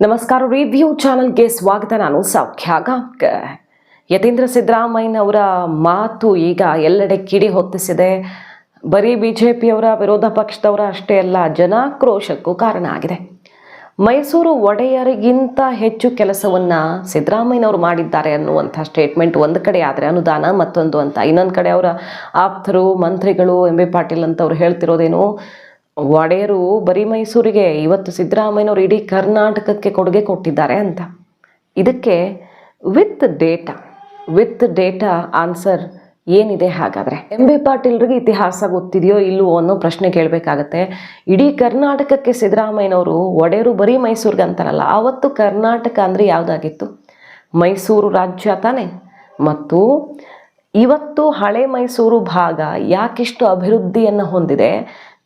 ನಮಸ್ಕಾರ ರಿವ್ಯೂ ಚಾನಲ್ಗೆ ಸ್ವಾಗತ. ನಾನು ಸೌಖ್ಯ ಗಾಂವ್ಕರ್ ಯತೀಂದ್ರ ಸಿದ್ದರಾಮಯ್ಯನವರ ಮಾತು ಈಗ ಎಲ್ಲೆಡೆ ಕಿಡಿ ಹೊತ್ತಿಸಿದೆ. ಬರೀ ಬಿ ಜೆ ಪಿಯವರ ವಿರೋಧ ಪಕ್ಷದವರ ಅಷ್ಟೇ ಅಲ್ಲ, ಜನಾಕ್ರೋಶಕ್ಕೂ ಕಾರಣ ಆಗಿದೆ. ಮೈಸೂರು ಒಡೆಯರಿಗಿಂತ ಹೆಚ್ಚು ಕೆಲಸವನ್ನು ಸಿದ್ದರಾಮಯ್ಯನವರು ಮಾಡಿದ್ದಾರೆ ಅನ್ನುವಂಥ ಸ್ಟೇಟ್ಮೆಂಟ್ ಒಂದು ಕಡೆ ಆದರೆ ಅನುದಾನ, ಮತ್ತೊಂದು ಅಂತ. ಇನ್ನೊಂದು ಕಡೆ ಅವರ ಆಪ್ತರು, ಮಂತ್ರಿಗಳು ಎಂ ಬಿ ಪಾಟೀಲ್ ಅಂತ ಅವ್ರು ಹೇಳ್ತಿರೋದೇನು ಒಡೆಯರು ಬರೀ ಮೈಸೂರಿಗೆ, ಇವತ್ತು ಸಿದ್ದರಾಮಯ್ಯನವರು ಇಡೀ ಕರ್ನಾಟಕಕ್ಕೆ ಕೊಡುಗೆ ಕೊಟ್ಟಿದ್ದಾರೆ ಅಂತ. ಇದಕ್ಕೆ with data with data answer ಏನಿದೆ ಹಾಗಾದರೆ? ಎಂ ಬಿ ಪಾಟೀಲ್ರಿಗೆ ಇತಿಹಾಸ ಗೊತ್ತಿದೆಯೋ ಇಲ್ಲವೋ ಅನ್ನೋ ಪ್ರಶ್ನೆ ಕೇಳಬೇಕಾಗತ್ತೆ. ಇಡೀ ಕರ್ನಾಟಕಕ್ಕೆ ಸಿದ್ದರಾಮಯ್ಯನವರು ಒಡೆಯರು ಬರೀ ಮೈಸೂರಿಗೆ ಅಂತಾರಲ್ಲ ಆವತ್ತು ಕರ್ನಾಟಕ ಅಂದರೆ ಯಾವುದಾಗಿತ್ತು? ಮೈಸೂರು ರಾಜ್ಯ ತಾನೇ? ಮತ್ತು ಇವತ್ತು ಹಳೆ ಮೈಸೂರು ಭಾಗ ಯಾಕಿಷ್ಟು ಅಭಿವೃದ್ಧಿಯನ್ನು ಹೊಂದಿದೆ?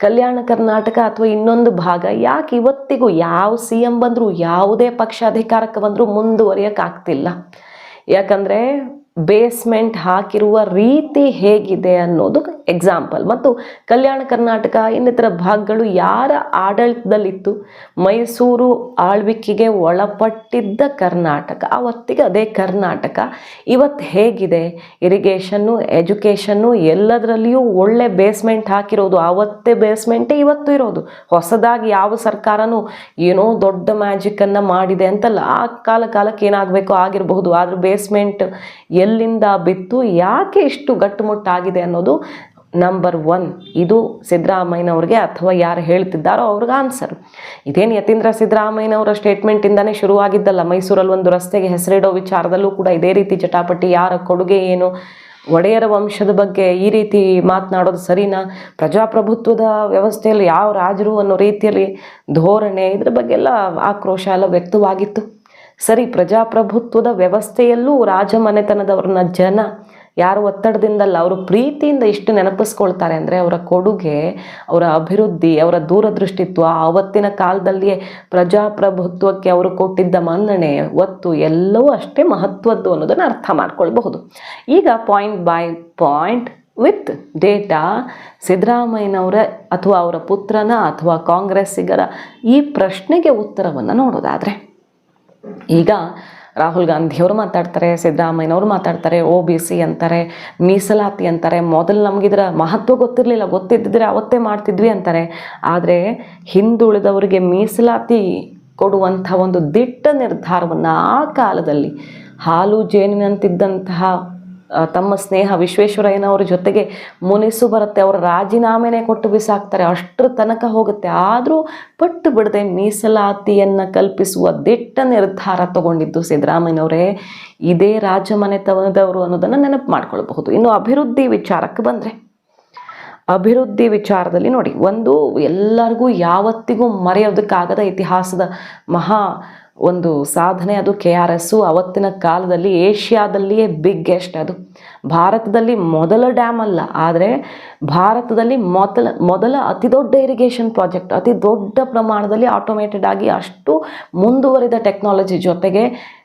ಕಲ್ಯಾಣ ಕರ್ನಾಟಕ ಅಥವಾ ಇನ್ನೊಂದು ಭಾಗ, ಯಾಕೆ ಇವತ್ತಿಗೂ ಯಾವ ಸಿ ಎಂ ಬಂದರೂ, ಯಾವುದೇ ಪಕ್ಷ ಅಧಿಕಾರಕ್ಕೆ ಬಂದರೂ ಮುಂದುವರಿಯೋಕ್ಕಾಗ್ತಿಲ್ಲ. ಯಾಕಂದರೆ ಬೇಸ್ಮೆಂಟ್ ಹಾಕಿರುವ ರೀತಿ ಹೇಗಿದೆ ಅನ್ನೋದು ಎಕ್ಸಾಂಪಲ್ ಮತ್ತು ಕಲ್ಯಾಣ ಕರ್ನಾಟಕ ಇನ್ನಿತರ ಭಾಗಗಳು ಯಾರ ಆಡಳಿತದಲ್ಲಿತ್ತು? ಮೈಸೂರು ಆಳ್ವಿಕೆಗೆ ಒಳಪಟ್ಟಿದ್ದ ಕರ್ನಾಟಕ. ಆವತ್ತಿಗೆ ಅದೇ ಕರ್ನಾಟಕ. ಇವತ್ತು ಹೇಗಿದೆ? ಇರಿಗೇಷನ್ನು ಎಜುಕೇಷನ್ನು ಎಲ್ಲದರಲ್ಲಿಯೂ ಒಳ್ಳೆ ಬೇಸ್ಮೆಂಟ್ ಹಾಕಿರೋದು. ಆವತ್ತೇ ಬೇಸ್ಮೆಂಟೇ ಇವತ್ತು ಇರೋದು. ಹೊಸದಾಗಿ ಯಾವ ಸರ್ಕಾರನೂ ಏನೋ ದೊಡ್ಡ ಮ್ಯಾಜಿಕನ್ನು ಮಾಡಿದೆ ಅಂತಲ್ಲ. ಆ ಕಾಲ ಕಾಲಕ್ಕೆ ಏನಾಗಬೇಕು ಆಗಿರಬಹುದು. ಆದರೂ ಬೇಸ್ಮೆಂಟ್ ಎಲ್ಲಿಂದ ಬಿತ್ತು? ಯಾಕೆ ಇಷ್ಟು ಗಟ್ಟುಮುಟ್ಟಾಗಿದೆ ಅನ್ನೋದು ನಂಬರ್ ಒನ್ ಇದು ಸಿದ್ದರಾಮಯ್ಯನವ್ರಿಗೆ ಅಥವಾ ಯಾರು ಹೇಳ್ತಿದ್ದಾರೋ ಅವ್ರಿಗೆ ಆನ್ಸರ್ ಇದೇನು ಯತೀಂದ್ರ ಸಿದ್ದರಾಮಯ್ಯನವರ ಸ್ಟೇಟ್ಮೆಂಟಿಂದನೇ ಶುರುವಾಗಿದ್ದಲ್ಲ. ಮೈಸೂರಲ್ಲಿ ಒಂದು ರಸ್ತೆಗೆ ಹೆಸರಿಡೋ ವಿಚಾರದಲ್ಲೂ ಕೂಡ ಇದೇ ರೀತಿ ಜಟಾಪಟಿ ಯಾರ ಕೊಡುಗೆ ಏನು, ಒಡೆಯರ ವಂಶದ ಬಗ್ಗೆ ಈ ರೀತಿ ಮಾತನಾಡೋದು ಸರಿನಾ? ಪ್ರಜಾಪ್ರಭುತ್ವದ ವ್ಯವಸ್ಥೆಯಲ್ಲಿ ಯಾವ ರಾಜರು ಅನ್ನೋ ರೀತಿಯಲ್ಲಿ ಧೋರಣೆ ಇದ್ರ ಬಗ್ಗೆ ಎಲ್ಲ ಆಕ್ರೋಶ ಎಲ್ಲ ವ್ಯಕ್ತವಾಗಿತ್ತು. ಸರಿ, ಪ್ರಜಾಪ್ರಭುತ್ವದ ವ್ಯವಸ್ಥೆಯಲ್ಲೂ ರಾಜಮನೆತನದವ್ರನ್ನ ಜನ ಯಾರು ಒತ್ತಡದಿಂದಲ್ಲ, ಅವರು ಪ್ರೀತಿಯಿಂದ ಇಷ್ಟು ನೆನಪಿಸ್ಕೊಳ್ತಾರೆ ಅಂದರೆ ಅವರ ಕೊಡುಗೆ, ಅವರ ಅಭಿವೃದ್ಧಿ, ಅವರ ದೂರದೃಷ್ಟಿತ್ವ ಆವತ್ತಿನ ಕಾಲದಲ್ಲಿಯೇ ಪ್ರಜಾಪ್ರಭುತ್ವಕ್ಕೆ ಅವರು ಕೊಟ್ಟಿದ್ದ ಮನ್ನಣೆ, ಒತ್ತು ಎಲ್ಲವೂ ಅಷ್ಟೇ ಮಹತ್ವದ್ದು ಅನ್ನೋದನ್ನು ಅರ್ಥ ಮಾಡ್ಕೊಳ್ಬಹುದು. ಈಗ point by point with data ಸಿದ್ದರಾಮಯ್ಯನವರ ಅಥವಾ ಅವರ ಪುತ್ರನ ಅಥವಾ ಕಾಂಗ್ರೆಸ್ಸಿಗರ ಈ ಪ್ರಶ್ನೆಗೆ ಉತ್ತರವನ್ನು ನೋಡೋದಾದರೆ, ಈಗ ರಾಹುಲ್ ಗಾಂಧಿಯವರು ಮಾತಾಡ್ತಾರೆ ಸಿದ್ದರಾಮಯ್ಯನವರು ಮಾತಾಡ್ತಾರೆ ಓ ಬಿ ಸಿ ಅಂತಾರೆ, ಮೀಸಲಾತಿ ಅಂತಾರೆ, ಮೊದಲು ನಮಗಿದ್ರ ಮಹತ್ವ ಗೊತ್ತಿರಲಿಲ್ಲ, ಗೊತ್ತಿದ್ದಿದ್ರೆ ಅವತ್ತೇ ಮಾಡ್ತಿದ್ವಿ ಅಂತಾರೆ. ಆದರೆ ಹಿಂದುಳಿದವರಿಗೆ ಮೀಸಲಾತಿ ಕೊಡುವಂಥ ಒಂದು ದಿಟ್ಟ ನಿರ್ಧಾರವನ್ನು ಆ ಕಾಲದಲ್ಲಿ ಹಾಲು ಜೇನಿನಂತಿದ್ದಂತಹ ತಮ್ಮ ಸ್ನೇಹ ವಿಶ್ವೇಶ್ವರಯ್ಯನವರ ಜೊತೆಗೆ ಮುನಿಸು ಬರುತ್ತೆ. ಅವರ ರಾಜೀನಾಮೆನೇ ಕೊಟ್ಟು ಬಿಸಾಕ್ತಾರೆ. ಅಷ್ಟರ ತನಕ ಹೋಗುತ್ತೆ. ಆದರೂ ಪಟ್ಟು ಬಿಡದೆ ಮೀಸಲಾತಿಯನ್ನು ಕಲ್ಪಿಸುವ ದಿಟ್ಟ ನಿರ್ಧಾರ ತಗೊಂಡಿದ್ದು ಸಿದ್ದರಾಮಯ್ಯನವರೇ. ಇದೇ ರಾಜಮನೆತನದವರು ಅನ್ನೋದನ್ನು ನೆನಪು ಮಾಡ್ಕೊಳ್ಬಹುದು. ಇನ್ನು ಅಭಿವೃದ್ಧಿ ವಿಚಾರಕ್ಕೆ ಬಂದರೆ, ಅಭಿವೃದ್ಧಿ ವಿಚಾರದಲ್ಲಿ ನೋಡಿ, ಒಂದು ಎಲ್ಲರಿಗೂ ಯಾವತ್ತಿಗೂ ಮರೆಯೋದಕ್ಕಾಗದ ಇತಿಹಾಸದ ಮಹಾ ಒಂದು ಸಾಧನೆ ಅದು ಕೆ ಆರ್ ಎಸ್ಸು. ಅವತ್ತಿನ ಕಾಲದಲ್ಲಿ ಏಷ್ಯಾದಲ್ಲಿಯೇ ಬಿಗ್ಗೆಸ್ಟ್ ಅದು. ಭಾರತದಲ್ಲಿ ಮೊದಲ ಡ್ಯಾಮ್ ಅಲ್ಲ. ಆದರೆ ಭಾರತದಲ್ಲಿ ಮೊದಲ ಮೊದಲ ಅತಿ ದೊಡ್ಡ ಇರಿಗೇಷನ್ ಪ್ರಾಜೆಕ್ಟ್ ಅತಿ ದೊಡ್ಡ ಪ್ರಮಾಣದಲ್ಲಿ ಆಟೋಮೇಟೆಡ್ ಆಗಿ ಅಷ್ಟು ಮುಂದುವರಿದ ಟೆಕ್ನಾಲಜಿ ಜೊತೆಗೆ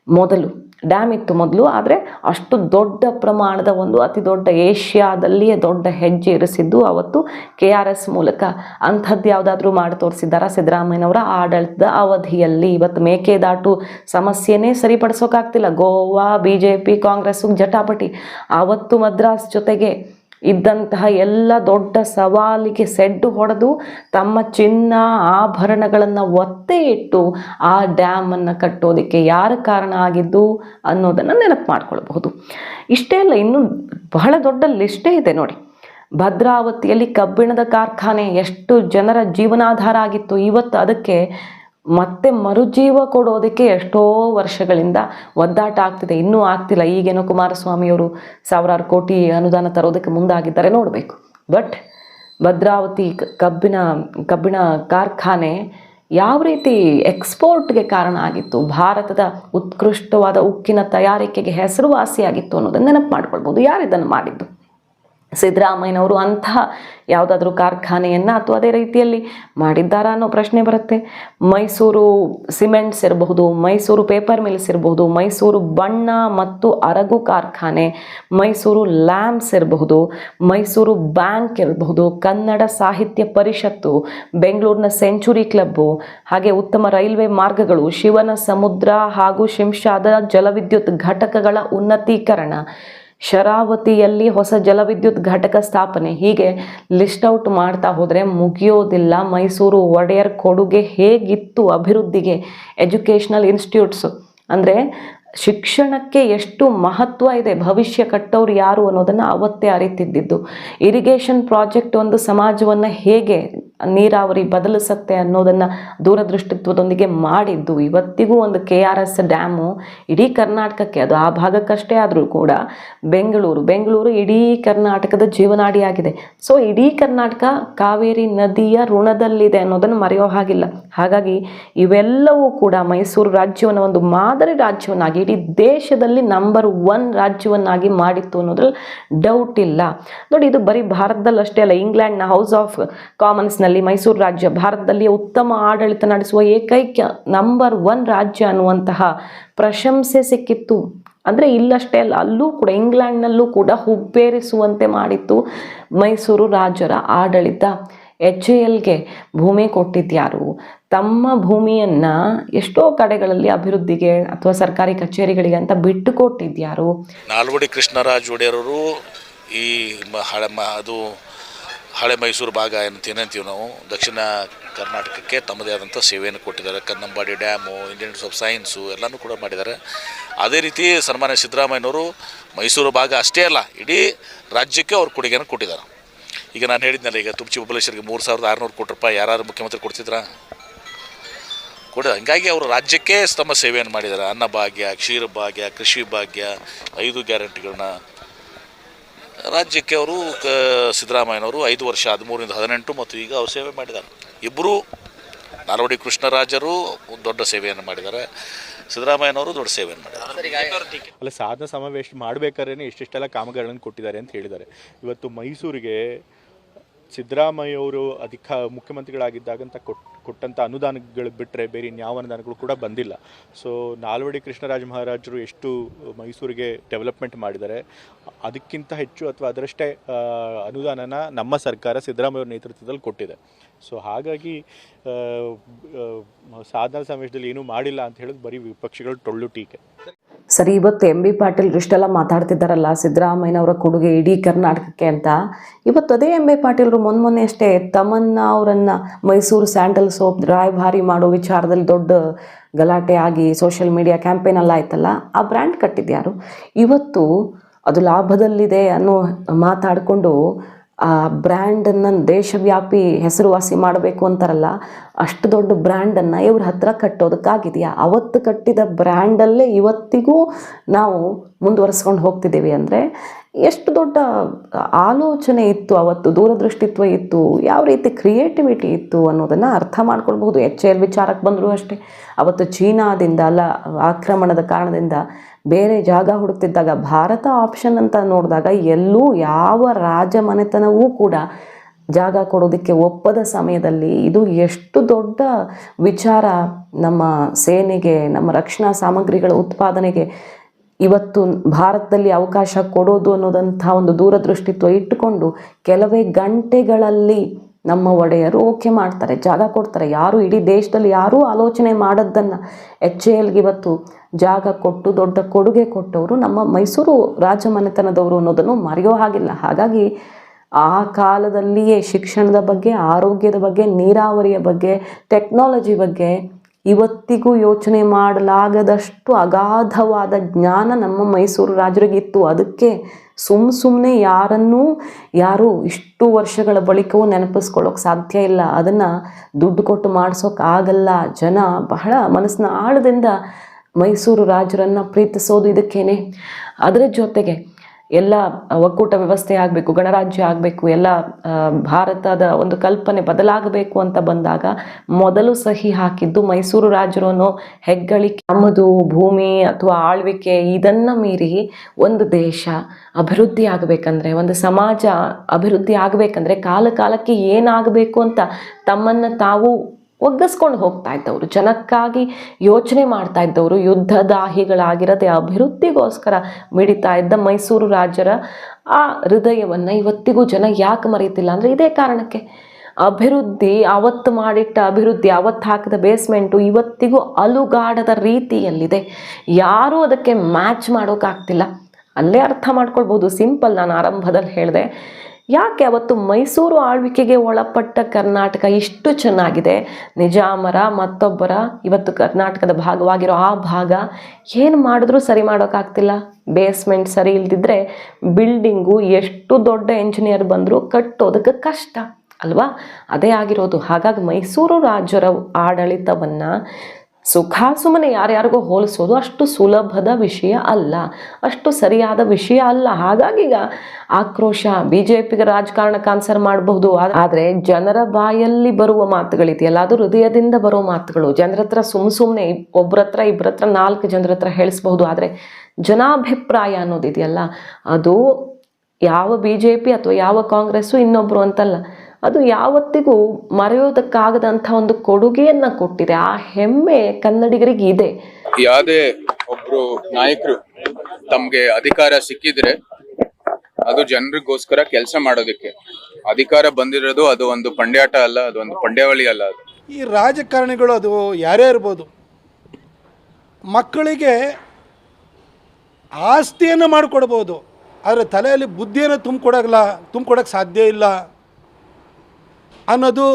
ಮೊದಲು. ಡ್ಯಾಮ್ ಇತ್ತು ಮೊದಲು, ಆದರೆ ಅಷ್ಟು ದೊಡ್ಡ ಪ್ರಮಾಣದ ಒಂದು ಅತಿ ದೊಡ್ಡ ಏಷ್ಯಾದಲ್ಲಿಯೇ ದೊಡ್ಡ ಹೆಜ್ಜೆ ಇರಿಸಿದ್ದು ಅವತ್ತು ಕೆ ಆರ್ ಎಸ್ ಮೂಲಕ. ಅಂಥದ್ದು ಯಾವುದಾದ್ರೂ ಮಾಡಿ ತೋರಿಸಿದ್ದಾರಾ ಸಿದ್ದರಾಮಯ್ಯನವರ ಆಡಳಿತದ ಅವಧಿಯಲ್ಲಿ? ಇವತ್ತು ಮೇಕೆದಾಟು ಸಮಸ್ಯೆನೇ ಸರಿಪಡಿಸೋಕ್ಕಾಗ್ತಿಲ್ಲ Goa, B J P, Congress ಜಟಾಪಟಿ. ಆವತ್ತು ಮದ್ರಾಸ್ ಜೊತೆಗೆ ಇದ್ದಂತಹ ಎಲ್ಲ ದೊಡ್ಡ ಸವಾಲಿಗೆ ಸೆಡ್ಡು ಹೊಡೆದು ತಮ್ಮ ಚಿನ್ನ ಆಭರಣಗಳನ್ನು ಒತ್ತೆ ಇಟ್ಟು ಆ ಡ್ಯಾಮನ್ನು ಕಟ್ಟೋದಕ್ಕೆ ಯಾರ ಕಾರಣ ಆಗಿದ್ದು ಅನ್ನೋದನ್ನು ನೆನಪು ಮಾಡ್ಕೊಳ್ಬಹುದು. ಇಷ್ಟೇ ಅಲ್ಲ, ಇನ್ನೂ ಬಹಳ ದೊಡ್ಡ ಲಿಸ್ಟೇ ಇದೆ ನೋಡಿ. ಭದ್ರಾವತಿಯಲ್ಲಿ ಕಬ್ಬಿಣದ ಕಾರ್ಖಾನೆ ಎಷ್ಟು ಜನರ ಜೀವನಾಧಾರ ಆಗಿತ್ತು. ಇವತ್ತು ಅದಕ್ಕೆ ಮತ್ತೆ ಮರುಜೀವ ಕೊಡೋದಕ್ಕೆ ಎಷ್ಟೋ ವರ್ಷಗಳಿಂದ ಒದ್ದಾಟ ಆಗ್ತಿದೆ. ಇನ್ನೂ ಆಗ್ತಿಲ್ಲ. ಈಗೇನೋ ಕುಮಾರಸ್ವಾಮಿಯವರು ಸಾವಿರಾರು ಕೋಟಿ ಅನುದಾನ ತರೋದಕ್ಕೆ ಮುಂದಾಗಿದ್ದಾರೆ. ನೋಡಬೇಕು. ಬಟ್ ಭದ್ರಾವತಿ ಕಬ್ಬಿನ, ಕಬ್ಬಿಣ ಕಾರ್ಖಾನೆ ಯಾವ ರೀತಿ ಎಕ್ಸ್ಪೋರ್ಟ್ಗೆ ಕಾರಣ ಆಗಿತ್ತು, ಭಾರತದ ಉತ್ಕೃಷ್ಟವಾದ ಉಕ್ಕಿನ ತಯಾರಿಕೆಗೆ ಹೆಸರುವಾಸಿಯಾಗಿತ್ತು ಅನ್ನೋದನ್ನು ನೆನಪು ಮಾಡ್ಕೊಳ್ಬೋದು. ಇದನ್ನು ಮಾಡಿದ್ದು? ಸಿದ್ದರಾಮಯ್ಯನವರು ಅಂತಹ ಯಾವುದಾದ್ರೂ ಕಾರ್ಖಾನೆಯನ್ನು ಅಥವಾ ಅದೇ ರೀತಿಯಲ್ಲಿ ಮಾಡಿದ್ದಾರಾ ಅನ್ನೋ ಪ್ರಶ್ನೆ ಬರುತ್ತೆ. ಮೈಸೂರು ಸಿಮೆಂಟ್ಸ್ ಇರಬಹುದು, ಮೈಸೂರು ಪೇಪರ್ ಮಿಲ್ಸ್ ಇರಬಹುದು, ಮೈಸೂರು ಬಣ್ಣ ಮತ್ತು ಅರಗು ಕಾರ್ಖಾನೆ, ಮೈಸೂರು ಲ್ಯಾಂಪ್ಸ್ ಇರಬಹುದು, ಮೈಸೂರು ಬ್ಯಾಂಕ್ ಇರಬಹುದು, ಕನ್ನಡ ಸಾಹಿತ್ಯ ಪರಿಷತ್ತು, ಬೆಂಗಳೂರಿನ ಸೆಂಚುರಿ ಕ್ಲಬ್ಬು, ಹಾಗೆ ಉತ್ತಮ ರೈಲ್ವೆ ಮಾರ್ಗಗಳು, ಶಿವನ ಸಮುದ್ರ ಹಾಗೂ ಶಿಂಷಾದ ಜಲವಿದ್ಯುತ್ ಘಟಕಗಳ ಉನ್ನತೀಕರಣ ಶರಾವತಿಯಲ್ಲಿ ಹೊಸ ಜಲವಿದ್ಯುತ್ ಘಟಕ ಸ್ಥಾಪನೆ. ಹೀಗೆ ಲಿಸ್ಟ್ ಔಟ್ ಮಾಡ್ತಾ ಹೋದರೆ ಮುಗಿಯೋದಿಲ್ಲ. ಮೈಸೂರು ಒಡೆಯರ್ ಕೊಡುಗೆ ಹೇಗಿತ್ತು ಅಭಿವೃದ್ಧಿಗೆ? ಎಜುಕೇಷ್ನಲ್ ಇನ್ಸ್ಟಿಟ್ಯೂಟ್ಸು ಅಂದರೆ ಶಿಕ್ಷಣಕ್ಕೆ ಎಷ್ಟು ಮಹತ್ವ ಇದೆ, ಭವಿಷ್ಯ ಕಟ್ಟೋರು ಯಾರು ಅನ್ನೋದನ್ನು ಅವತ್ತೇ ಅರಿತಿದ್ದಿದ್ದು. ಇರಿಗೇಷನ್ ಪ್ರಾಜೆಕ್ಟ್ ಒಂದು ಸಮಾಜವನ್ನು ಹೇಗೆ ನೀರಾವರಿ ಬದಲಿಸುತ್ತೆ ಅನ್ನೋದನ್ನು ದೂರದೃಷ್ಟಿತ್ವದೊಂದಿಗೆ ಮಾಡಿದ್ದು. ಇವತ್ತಿಗೂ ಒಂದು ಕೆ ಆರ್ ಎಸ್ ಡ್ಯಾಮು ಇಡೀ ಕರ್ನಾಟಕಕ್ಕೆ, ಅದು ಆ ಭಾಗಕ್ಕಷ್ಟೇ ಆದರೂ ಕೂಡ ಬೆಂಗಳೂರು ಬೆಂಗಳೂರು ಇಡೀ ಕರ್ನಾಟಕದ ಜೀವನಾಡಿಯಾಗಿದೆ. ಸೊ, ಇಡೀ ಕರ್ನಾಟಕ ಕಾವೇರಿ ನದಿಯ ಋಣದಲ್ಲಿದೆ ಅನ್ನೋದನ್ನು ಮರೆಯೋ ಹಾಗಿಲ್ಲ. ಹಾಗಾಗಿ ಇವೆಲ್ಲವೂ ಕೂಡ ಮೈಸೂರು ರಾಜ್ಯವನ್ನು ಒಂದು ಮಾದರಿ ರಾಜ್ಯವನ್ನಾಗಿ, ಇಡೀ ದೇಶದಲ್ಲಿ ನಂಬರ್ ಒನ್ ರಾಜ್ಯವನ್ನಾಗಿ ಮಾಡಿತ್ತು ಅನ್ನೋದ್ರಲ್ಲಿ ಡೌಟ್ ಇಲ್ಲ. ನೋಡಿ, ಇದು ಬರೀ ಭಾರತದಲ್ಲಷ್ಟೇ ಅಲ್ಲ ಇಂಗ್ಲೆಂಡ್ನ ಹೌಸ್ ಆಫ್ ಕಾಮನ್ಸ್ನಲ್ಲಿ ಮೈಸೂರು ರಾಜ್ಯ ಭಾರತದಲ್ಲಿ ಉತ್ತಮ ಆಡಳಿತ ನಡೆಸುವ ಏಕೈಕ ನಂಬರ್ ಒನ್ ರಾಜ್ಯ ಅನ್ನುವಂತಹ ಪ್ರಶಂಸೆ ಸಿಕ್ಕಿತ್ತು. ಅಂದರೆ ಇಲ್ಲಷ್ಟೇ ಅಲ್ಲ, ಅಲ್ಲೂ ಕೂಡ ಇಂಗ್ಲೆಂಡ್ನಲ್ಲೂ ಕೂಡ ಹುಬ್ಬೇರಿಸುವಂತೆ ಮಾಡಿತ್ತು ಮೈಸೂರು ರಾಜರ ಆಡಳಿತ. ಎಚ್ ಎಲ್ಗೆ ಭೂಮಿ ಕೊಟ್ಟಿದ್ಯಾರು? ತಮ್ಮ ಭೂಮಿಯನ್ನು ಎಷ್ಟೋ ಕಡೆಗಳಲ್ಲಿ ಅಭಿವೃದ್ಧಿಗೆ ಅಥವಾ ಸರ್ಕಾರಿ ಕಚೇರಿಗಳಿಗೆ ಅಂತ ಬಿಟ್ಟು ಕೊಟ್ಟಿದ್ಯಾರು? ನಾಲ್ವಡಿ ಕೃಷ್ಣರಾಜ ಒಡೆಯರವರು ಈ ಅದು ಹಳೆ ಮೈಸೂರು ಭಾಗ ಏನಂತ ಏನಂತೀವಿ ನಾವು? ದಕ್ಷಿಣ ಕರ್ನಾಟಕಕ್ಕೆ ತಮ್ಮದೇ ಆದಂಥ ಸೇವೆಯನ್ನು ಕೊಟ್ಟಿದ್ದಾರೆ. Kannambadi dam Indian institute of science ಎಲ್ಲನೂ ಕೂಡ ಮಾಡಿದ್ದಾರೆ. ಅದೇ ರೀತಿ ಸನ್ಮಾನ್ಯ ಸಿದ್ದರಾಮಯ್ಯನವರು ಮೈಸೂರು ಭಾಗ ಅಷ್ಟೇ ಅಲ್ಲ, ಇಡೀ ರಾಜ್ಯಕ್ಕೆ ಅವ್ರ ಕೊಡುಗೆಯನ್ನು ಕೊಟ್ಟಿದ್ದಾರೆ. ಈಗ ನಾನು ಹೇಳಿದ್ನಲ್ಲ, ಈಗ ತುಮಚಿ ಬಬಲೇಶ್ವರಿಗೆ ಮೂರು ಸಾವಿರದ ಆರುನೂರು ಕೋಟಿ ರೂಪಾಯಿ ಯಾರು ಮುಖ್ಯಮಂತ್ರಿ ಕೊಡ್ತಿದ್ರಾ? ಕೂಡ ಹಂಗಾಗಿ ಅವರು ರಾಜ್ಯಕ್ಕೆ ತಮ್ಮ ಸೇವೆಯನ್ನು ಮಾಡಿದ್ದಾರೆ. ಅನ್ನಭಾಗ್ಯ ಕ್ಷೀರಭಾಗ್ಯ ಕೃಷಿ ಭಾಗ್ಯ, ಐದು ಗ್ಯಾರಂಟಿಗಳನ್ನ ರಾಜ್ಯಕ್ಕೆ ಅವರು ಕ ಸಿದ್ದರಾಮಯ್ಯನವರು ಐದು ವರ್ಷ ಹದಿಮೂರಿಂದ ಹದಿನೆಂಟು ಮತ್ತು ಈಗ ಅವರು ಸೇವೆ ಮಾಡಿದ್ದಾರೆ. ಇಬ್ಬರು ನಾಲ್ವಡಿ ಕೃಷ್ಣರಾಜರು ದೊಡ್ಡ ಸೇವೆಯನ್ನು ಮಾಡಿದ್ದಾರೆ. ಸಿದ್ದರಾಮಯ್ಯನವರು ದೊಡ್ಡ ಸೇವೆಯನ್ನು ಮಾಡಿದ್ದಾರೆ. ಅಲ್ಲ ಸಾಧನ ಸಮಾವೇಶ ಮಾಡಬೇಕಾದ್ರೆ ಇಷ್ಟಿಷ್ಟೆಲ್ಲ ಕಾಮಗಾರಿಗಳನ್ನು ಕೊಟ್ಟಿದ್ದಾರೆ ಅಂತ ಹೇಳಿದ್ದಾರೆ. ಇವತ್ತು ಮೈಸೂರಿಗೆ ಸಿದ್ದರಾಮಯ್ಯ ಅವರು ಅಧಿಕ ಮುಖ್ಯಮಂತ್ರಿಗಳಾಗಿದ್ದಾಗಂತ ಕೊಟ್ ಕೊಟ್ಟಂಥ ಅನುದಾನಗಳು ಬಿಟ್ಟರೆ ಬೇರೆ ಇನ್ಯಾವ ಅನುದಾನಗಳು ಕೂಡ ಬಂದಿಲ್ಲ. ಸೊ ನಾಲ್ವಡಿ ಕೃಷ್ಣರಾಜ ಮಹಾರಾಜರು ಎಷ್ಟು ಮೈಸೂರಿಗೆ ಡೆವಲಪ್ಮೆಂಟ್ ಮಾಡಿದ್ದಾರೆ, ಅದಕ್ಕಿಂತ ಹೆಚ್ಚು ಅಥವಾ ಅದರಷ್ಟೇ ಅನುದಾನನ ನಮ್ಮ ಸರ್ಕಾರ ಸಿದ್ದರಾಮಯ್ಯ ನೇತೃತ್ವದಲ್ಲಿ ಕೊಟ್ಟಿದೆ. ಸೊ ಹಾಗಾಗಿ ಸಾಧನ ಸಮಾವೇಶದಲ್ಲಿ ಏನೂ ಮಾಡಿಲ್ಲ ಅಂತ ಹೇಳೋದು ಬರೀ ವಿಪಕ್ಷಗಳು ಟೊಳ್ಳು ಟೀಕೆ. ಸರಿ, ಇವತ್ತು ಎಂ ಬಿ ಪಾಟೀಲ್ ಇಷ್ಟೆಲ್ಲ ಮಾತಾಡ್ತಿದ್ದಾರಲ್ಲ, ಸಿದ್ದರಾಮಯ್ಯನವರ ಕೊಡುಗೆ ಇಡೀ ಕರ್ನಾಟಕಕ್ಕೆ ಅಂತ. ಇವತ್ತು ಅದೇ ಎಂ ಬಿ ಪಾಟೀಲ್ರು ಮೊನ್ನೆ ಮೊನ್ನೆ ಅಷ್ಟೇ ತಮನ್ನ ಅವರನ್ನು ಮೈಸೂರು ಸ್ಯಾಂಡಲ್ ಸೋಪ್ ರಾಯಭಾರಿ ಮಾಡೋ ವಿಚಾರದಲ್ಲಿ ದೊಡ್ಡ ಗಲಾಟೆ ಆಗಿ ಸೋಷಿಯಲ್ ಮೀಡಿಯಾ ಕ್ಯಾಂಪೇನ್ ಎಲ್ಲ ಆಯ್ತಲ್ಲ, ಆ ಬ್ರ್ಯಾಂಡ್ ಕಟ್ಟಿದ್ಯಾರು? ಇವತ್ತು ಅದು ಲಾಭದಲ್ಲಿದೆ ಅನ್ನೋ ಮಾತಾಡಿಕೊಂಡು ಆ ಬ್ರ್ಯಾಂಡನ್ನು ದೇಶವ್ಯಾಪಿ ಹೆಸರುವಾಸಿ ಮಾಡಬೇಕು ಅಂತಾರಲ್ಲ, ಅಷ್ಟು ದೊಡ್ಡ ಬ್ರ್ಯಾಂಡನ್ನು ಇವ್ರ ಹತ್ರ ಕಟ್ಟೋದಕ್ಕಾಗಿದೆಯಾ? ಅವತ್ತು ಕಟ್ಟಿದ ಬ್ರ್ಯಾಂಡಲ್ಲೇ ಇವತ್ತಿಗೂ ನಾವು ಮುಂದುವರಿಸ್ಕೊಂಡು ಹೋಗ್ತಿದ್ದೀವಿ ಅಂದರೆ ಎಷ್ಟು ದೊಡ್ಡ ಆಲೋಚನೆ ಇತ್ತು ಅವತ್ತು, ದೂರದೃಷ್ಟಿತ್ವ ಇತ್ತು, ಯಾವ ರೀತಿ ಕ್ರಿಯೇಟಿವಿಟಿ ಇತ್ತು ಅನ್ನೋದನ್ನು ಅರ್ಥ ಮಾಡ್ಕೊಳ್ಬಹುದು. ಎಚ್ ಎಲ್ ವಿಚಾರಕ್ಕೆ ಬಂದರೂ ಅಷ್ಟೇ. ಅವತ್ತು ಚೀನಾದಿಂದ ಅಲ್ಲ, ಆಕ್ರಮಣದ ಕಾರಣದಿಂದ ಬೇರೆ ಜಾಗ ಹುಡುಕ್ತಿದ್ದಾಗ ಭಾರತ ಆಪ್ಷನ್ ಅಂತ ನೋಡಿದಾಗ ಎಲ್ಲೂ ಯಾವ ರಾಜಮನೆತನವೂ ಕೂಡ ಜಾಗ ಕೊಡೋದಕ್ಕೆ ಒಪ್ಪದ ಸಮಯದಲ್ಲಿ ಇದು ಎಷ್ಟು ದೊಡ್ಡ ವಿಚಾರ ನಮ್ಮ ಸೇನೆಗೆ, ನಮ್ಮ ರಕ್ಷಣಾ ಸಾಮಗ್ರಿಗಳ ಉತ್ಪಾದನೆಗೆ ಇವತ್ತು ಭಾರತದಲ್ಲಿ ಅವಕಾಶ ಕೊಡೋದು ಅನ್ನೋದಂಥ ಒಂದು ದೂರದೃಷ್ಟಿತ್ವ ಇಟ್ಟುಕೊಂಡು ಕೆಲವೇ ಗಂಟೆಗಳಲ್ಲಿ ನಮ್ಮ ಒಡೆಯರು ಓಕೆ ಮಾಡ್ತಾರೆ, ಜಾಗ ಕೊಡ್ತಾರೆ. ಯಾರು ಇಡೀ ದೇಶದಲ್ಲಿ ಯಾರೂ ಆಲೋಚನೆ ಮಾಡೋದನ್ನು ಎಚ್ ಎ ಎಲ್ಗೆ ಇವತ್ತು ಜಾಗ ಕೊಟ್ಟು, ದೊಡ್ಡ ಕೊಡುಗೆ ಕೊಟ್ಟವರು ನಮ್ಮ ಮೈಸೂರು ರಾಜಮನೆತನದವರು ಅನ್ನೋದನ್ನು ಮರೆಯೋ ಹಾಗಿಲ್ಲ. ಹಾಗಾಗಿ ಆ ಕಾಲದಲ್ಲಿಯೇ ಶಿಕ್ಷಣದ ಬಗ್ಗೆ, ಆರೋಗ್ಯದ ಬಗ್ಗೆ, ನೀರಾವರಿಯ ಬಗ್ಗೆ, ಟೆಕ್ನಾಲಜಿ ಬಗ್ಗೆ ಇವತ್ತಿಗೂ ಯೋಚನೆ ಮಾಡಲಾಗದಷ್ಟು ಅಗಾಧವಾದ ಜ್ಞಾನ ನಮ್ಮ ಮೈಸೂರು ರಾಜರಿಗಿತ್ತು ಅದಕ್ಕೆ ಸುಮ್ಮ ಸುಮ್ಮನೆ ಯಾರನ್ನೂ, ಯಾರು ಇಷ್ಟು ವರ್ಷಗಳ ಬಳಿಕವೂ ನೆನಪಿಸ್ಕೊಳ್ಳೋಕೆ ಸಾಧ್ಯ ಇಲ್ಲ. ಅದನ್ನು ದುಡ್ಡು ಕೊಟ್ಟು ಮಾಡಿಸೋಕ್ಕಾಗಲ್ಲ ಜನ ಬಹಳ ಮನಸ್ಸಿನ ಆಳದಿಂದ ಮೈಸೂರು ರಾಜರನ್ನು ಪ್ರೀತಿಸೋದು ಇದಕ್ಕೇನೆ. ಅದರ ಜೊತೆಗೆ ಎಲ್ಲ ಒಕ್ಕೂಟ ವ್ಯವಸ್ಥೆ ಆಗಬೇಕು, ಗಣರಾಜ್ಯ ಆಗಬೇಕು, ಎಲ್ಲ ಭಾರತದ ಒಂದು ಕಲ್ಪನೆ ಬದಲಾಗಬೇಕು ಅಂತ ಬಂದಾಗ ಮೊದಲು ಸಹಿ ಹಾಕಿದ್ದು ಮೈಸೂರು ರಾಜರು ಅನ್ನೋ ಹೆಗ್ಗಳಿಕೆ, ನಮ್ಮದು ಭೂಮಿ ಅಥವಾ ಆಳ್ವಿಕೆ ಇದನ್ನು ಮೀರಿ ಒಂದು ದೇಶ ಅಭಿವೃದ್ಧಿ ಆಗಬೇಕಂದ್ರೆ, ಒಂದು ಸಮಾಜ ಅಭಿವೃದ್ಧಿ ಆಗಬೇಕಂದ್ರೆ ಕಾಲ ಕಾಲಕ್ಕೆ ಏನಾಗಬೇಕು ಅಂತ ತಮ್ಮನ್ನು ತಾವು ಒಗ್ಗಿಸ್ಕೊಂಡು ಹೋಗ್ತಾ ಇದ್ದವರು, ಜನಕ್ಕಾಗಿ ಯೋಚನೆ ಮಾಡ್ತಾ ಇದ್ದವರು ಯುದ್ಧದಾಹಿಗಳಾಗಿರದೆ ಅಭಿವೃದ್ಧಿಗೋಸ್ಕರ ಮಿಡಿತಾ ಇದ್ದ ಮೈಸೂರು ರಾಜರ ಆ ಹೃದಯವನ್ನು ಇವತ್ತಿಗೂ ಜನ ಯಾಕೆ ಮರೆಯುತ್ತಿಲ್ಲ ಅಂದರೆ ಇದೇ ಕಾರಣಕ್ಕೆ. ಅಭಿವೃದ್ಧಿ ಅವತ್ತು ಮಾಡಿಟ್ಟ ಅಭಿವೃದ್ಧಿ ಅವತ್ತು ಹಾಕಿದ ಬೇಸ್ಮೆಂಟು ಇವತ್ತಿಗೂ ಅಲುಗಾಡದ ರೀತಿಯಲ್ಲಿದೆ. ಯಾರೂ ಅದಕ್ಕೆ ಮ್ಯಾಚ್ ಮಾಡೋಕ್ಕಾಗ್ತಿಲ್ಲ. ಅಲ್ಲೇ ಅರ್ಥ ಮಾಡ್ಕೊಳ್ಬೋದು. ಸಿಂಪಲ್ ನಾನು ಆರಂಭದಲ್ಲಿ ಹೇಳಿದೆ ಯಾಕೆ ಅವತ್ತು ಮೈಸೂರು ಆಳ್ವಿಕೆಗೆ ಒಳಪಟ್ಟ ಕರ್ನಾಟಕ ಇಷ್ಟು ಚೆನ್ನಾಗಿದೆ? ನಿಜಾಮರ ಮತ್ತೊಬ್ಬರ? ಇವತ್ತು ಕರ್ನಾಟಕದ ಭಾಗವಾಗಿರೋ ಆ ಭಾಗ ಏನು ಮಾಡಿದ್ರೂ ಸರಿ ಮಾಡೋಕ್ಕಾಗ್ತಿಲ್ಲ. ಬೇಸ್ಮೆಂಟ್ ಸರಿ ಇಲ್ದಿದ್ರೆ ಬಿಲ್ಡಿಂಗು ಎಷ್ಟು ದೊಡ್ಡ ಇಂಜಿನಿಯರ್ ಬಂದರೂ ಕಟ್ಟೋದಕ್ಕೆ ಕಷ್ಟ, ಅಲ್ವಾ? ಅದೇ ಆಗಿರೋದು. ಹಾಗಾಗಿ ಮೈಸೂರು ರಾಜರ ಆಡಳಿತವನ್ನು ಸುಖಾಸುಮ್ಮನೆ ಯಾರ್ಯಾರಿಗೋ ಹೋಲಿಸೋದು ಅಷ್ಟು ಸುಲಭದ ವಿಷಯ ಅಲ್ಲ, ಅಷ್ಟು ಸರಿಯಾದ ವಿಷಯ ಅಲ್ಲ. ಹಾಗಾಗಿ ಈಗ ಆಕ್ರೋಶ ಬಿ ಜೆ ಪಿಗೆ ರಾಜಕಾರಣಕ್ಕೆ ಆನ್ಸರ್ ಮಾಡಬಹುದು. ಆದರೆ ಜನರ ಬಾಯಲ್ಲಿ ಬರುವ ಮಾತುಗಳಿದೆಯಲ್ಲ, ಅದು ಹೃದಯದಿಂದ ಬರೋ ಮಾತುಗಳು. ಜನರ ಹತ್ರ ಸುಮ್ಮ ಸುಮ್ಮನೆ ಒಬ್ಬರ ಹತ್ರ ಇಬ್ಬರ ಹತ್ರ ನಾಲ್ಕು ಜನರ ಹತ್ರ ಹೇಳಿಸ್ಬಹುದು. ಆದರೆ ಜನಾಭಿಪ್ರಾಯ ಅನ್ನೋದಿದೆಯಲ್ಲ ಅದು ಯಾವ ಬಿ ಜೆ ಪಿ ಅಥವಾ ಯಾವ ಕಾಂಗ್ರೆಸ್ಸು ಇನ್ನೊಬ್ಬರು ಅಂತಲ್ಲ. ಅದು ಯಾವತ್ತಿಗೂ ಮರೆಯೋದಕ್ಕಾಗದಂಥ ಒಂದು ಕೊಡುಗೆಯನ್ನ ಕೊಟ್ಟಿದೆ. ಆ ಹೆಮ್ಮೆ ಕನ್ನಡಿಗರಿಗೆ ಇದೆ. ಯಾವುದೇ ಒಬ್ರು ನಾಯಕರು ತಮ್ಗೆ ಅಧಿಕಾರ ಸಿಕ್ಕಿದ್ರೆ ಅದು ಜನರಿಗೋಸ್ಕರ ಕೆಲಸ ಮಾಡೋದಕ್ಕೆ. ಅಧಿಕಾರ ಬಂದಿರೋದು ಅದು ಒಂದು ಪಂಡ್ಯಾಟ ಅಲ್ಲ ಅದು ಒಂದು ಪಂಡ್ಯಾವಳಿ ಅಲ್ಲ ಅದು. ಈ ರಾಜಕಾರಣಿಗಳು ಅದು ಯಾರೇ ಇರ್ಬೋದು ಮಕ್ಕಳಿಗೆ ಆಸ್ತಿಯನ್ನು ಮಾಡಿಕೊಡ್ಬೋದು ಆದರೆ ತಲೆಯಲ್ಲಿ ಬುದ್ಧಿಯನ್ನು ತುಂಬಿಕೊಡಲ್ಲ ತುಂಬಿಕೊಡಕ್ಕೆ ಸಾಧ್ಯ ಇಲ್ಲ. ಅನ್ನೋದು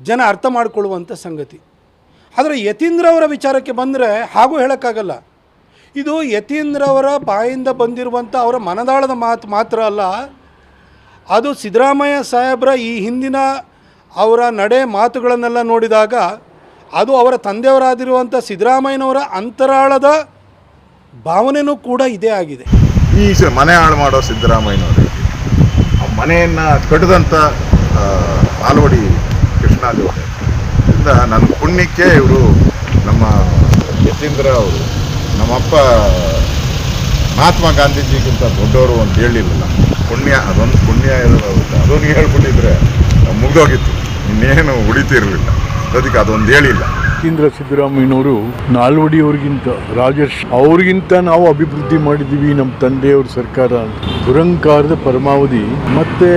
ಜನ ಅರ್ಥ ಮಾಡಿಕೊಳ್ಳುವಂಥ ಸಂಗತಿ. ಆದರೆ ಯತೀಂದ್ರವರ ವಿಚಾರಕ್ಕೆ ಬಂದರೆ ಹಾಗೂ ಹೇಳೋಕ್ಕಾಗಲ್ಲ. ಇದು ಯತೀಂದ್ರವರ ಬಾಯಿಂದ ಬಂದಿರುವಂಥ ಅವರ ಮನದಾಳದ ಮಾತು ಮಾತ್ರ ಅಲ್ಲ, ಅದು ಸಿದ್ದರಾಮಯ್ಯ ಸಾಹೇಬರ ಈ ಹಿಂದಿನ ಅವರ ನಡೆ ಮಾತುಗಳನ್ನೆಲ್ಲ ನೋಡಿದಾಗ ಅದು ಅವರ ತಂದೆಯವರಾಗಿರುವಂಥ ಸಿದ್ದರಾಮಯ್ಯನವರ ಅಂತರಾಳದ ಭಾವನೆಯೂ ಕೂಡ ಇದೇ ಆಗಿದೆ. ಈ ಮನೆ ಹಾಳು ಮಾಡೋ ಸಿದ್ದರಾಮಯ್ಯನವರು. ಆ ಮನೆಯನ್ನು ಕಟ್ಟಿದಂಥ ನಾಲ್ವಡಿ ಕೃಷ್ಣಾದೇವತೆ ಇಂದ ನನ್ನ ಪುಣ್ಯಕ್ಕೆ ಇವರು ನಮ್ಮ ಯತೀಂದ್ರ ಅವರು, ನಮ್ಮಪ್ಪ ಮಹಾತ್ಮ ಗಾಂಧೀಜಿಗಿಂತ ದೊಡ್ಡವರು ಅಂತ ಹೇಳಿರಲಿಲ್ಲ. ಪುಣ್ಯ, ಅದೊಂದು ಪುಣ್ಯ ಇರೋದು. ಅದೊಂದು ಹೇಳ್ಬಿಟ್ಟಿದ್ರೆ ಮುಗ್ದೋಗಿತ್ತು. ಇನ್ನೇನು ಉಳಿತಿರಲಿಲ್ಲ. ಅದಕ್ಕೆ ಅದೊಂದು ಹೇಳಿಲ್ಲ. ಕೇಂದ್ರ ಸಿದ್ದರಾಮಯ್ಯನವರು ನಾಲ್ವಡಿಯವ್ರಿಗಿಂತ ರಾಜೇಶ್ ಅವ್ರಿಗಿಂತ ನಾವು ಅಭಿವೃದ್ಧಿ ಮಾಡಿದ್ದೀವಿ ನಮ್ಮ ತಂದೆಯವ್ರ ಸರ್ಕಾರ. ದುರಂಕಾರದ ಪರಮಾವಧಿ. ಮತ್ತೆ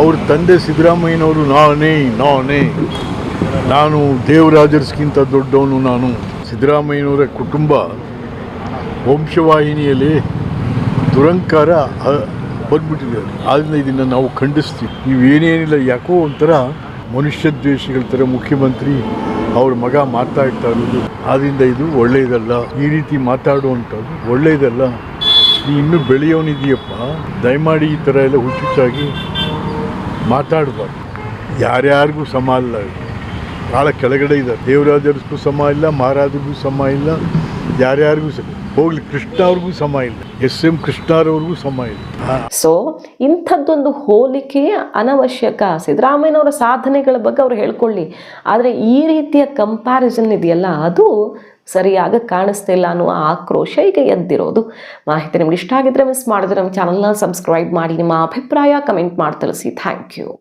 ಅವ್ರ ತಂದೆ ಸಿದ್ದರಾಮಯ್ಯನವರು, ನಾನೇ ನಾನೇ. ನಾನು ದೇವರಾಜರ್ಸ್ಗಿಂತ ದೊಡ್ಡವನು ನಾನು. ಸಿದ್ದರಾಮಯ್ಯನವರ ಕುಟುಂಬ ವಂಶವಾಹಿನಿಯಲ್ಲಿ ದುರಂಕಾರ ಬಂದ್ಬಿಟ್ಟಿದೆ ಆದ್ದರಿಂದ ಇದನ್ನು ನಾವು ಖಂಡಿಸ್ತೀವಿ. ನೀವೇನೇನಿಲ್ಲ, ಯಾಕೋ ಒಂಥರ ಮನುಷ್ಯ ದ್ವೇಷಿಗಳ ಥರ ಮುಖ್ಯಮಂತ್ರಿ ಅವ್ರ ಮಗ ಮಾತಾಡ್ತಾ ಇರೋದು ಆದ್ದರಿಂದ ಇದು ಒಳ್ಳೆಯದಲ್ಲ ಈ ರೀತಿ ಮಾತಾಡುವಂಥದ್ದು ಒಳ್ಳೆಯದಲ್ಲ ನೀ ಇನ್ನೂ ಬೆಳೆಯೋನಿದೆಯಪ್ಪ. ದಯಮಾಡಿ ಈ ಥರ ಎಲ್ಲ ಹುಚ್ಚುಚ್ಚಾಗಿ ಮಾತಾಡಬಾರ್ದು. ಯಾರ್ಯಾರಿಗೂ ಸಮ ಅಲ್ಲ ಭಾಳ ಕೆಳಗಡೆ ಇದೆ. ದೇವರಾಜರಿಗೂ ಸಮ ಇಲ್ಲ, ಮಹಾರಾಜರಿಗೂ ಸಮ ಇಲ್ಲ. ಯಾರ್ಯಾರಿಗೂ ಹೋಗ್ಲಿ ಕೃಷ್ಣ ಅವ್ರಿಗೂ ಸಮ ಇಲ್ಲ. ಎಸ್ ಎಂ ಕೃಷ್ಣರವ್ರಿಗೂ ಸಮ ಇಲ್ಲ. ಸೊ ಇಂಥದ್ದೊಂದು ಹೋಲಿಕೆ ಅನವಶ್ಯಕ. ಸಿದ್ದರಾಮಯ್ಯನವರ ಸಾಧನೆಗಳ ಬಗ್ಗೆ ಅವ್ರು ಹೇಳ್ಕೊಳ್ಳಿ. ಆದರೆ ಈ ರೀತಿಯ ಕಂಪ್ಯಾರಿಸನ್ ಇದೆಯಲ್ಲ, ಅದು ಸರಿಯಾಗಿ ಕಾಣಿಸ್ತಿಲ್ಲ ಅನ್ನುವ ಆಕ್ರೋಶ ಈಗ ಎದ್ದಿರೋದು. ಮಾಹಿತಿ ನಿಮ್ಗೆ ಇಷ್ಟ ಆಗಿದ್ರೆ ಮಿಸ್ ಮಾಡಿದ್ರೆ ನಮ್ಮ ಚಾನಲ್ನ ಸಬ್ಸ್ಕ್ರೈಬ್ ಮಾಡಿ, ನಿಮ್ಮ ಅಭಿಪ್ರಾಯ ಕಮೆಂಟ್ ಮಾಡಿ ತಿಳಿಸಿ. Thank you